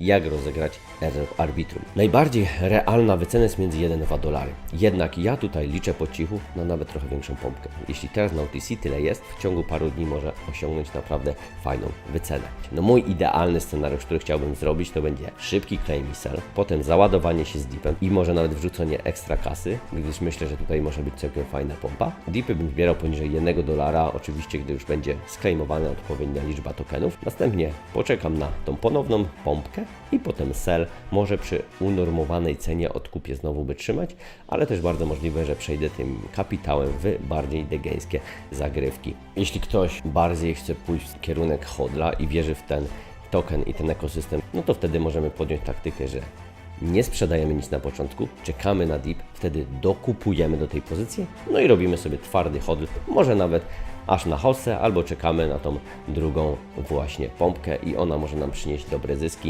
jak rozegrać Error Arbitrum. Najbardziej realna wycena jest między 1 a 2 dolary. Jednak ja tutaj liczę po cichu na nawet trochę większą pompkę. Jeśli teraz na OTC tyle jest, w ciągu paru dni może osiągnąć naprawdę fajną wycenę. No mój idealny scenariusz, który chciałbym zrobić, to będzie szybki claim i sell, potem załadowanie się z dipem i może nawet wrzucenie ekstra kasy, gdyż myślę, że tutaj może być całkiem fajna pompa. Dipy bym zbierał poniżej 1 dolara, oczywiście gdy już będzie sklejmowana odpowiednia liczba tokenów. Następnie poczekam na tą ponowną pompkę i potem sell. Może przy unormowanej cenie odkupię znowu wytrzymać, ale też bardzo możliwe, że przejdę tym kapitałem w bardziej degeńskie zagrywki. Jeśli ktoś bardziej chce pójść w kierunek hodla i wierzy w ten token i ten ekosystem, no to wtedy możemy podjąć taktykę, że nie sprzedajemy nic na początku, czekamy na dip, wtedy dokupujemy do tej pozycji, no i robimy sobie twardy hodl, może nawet aż na hossę, albo czekamy na tą drugą właśnie pompkę i ona może nam przynieść dobre zyski.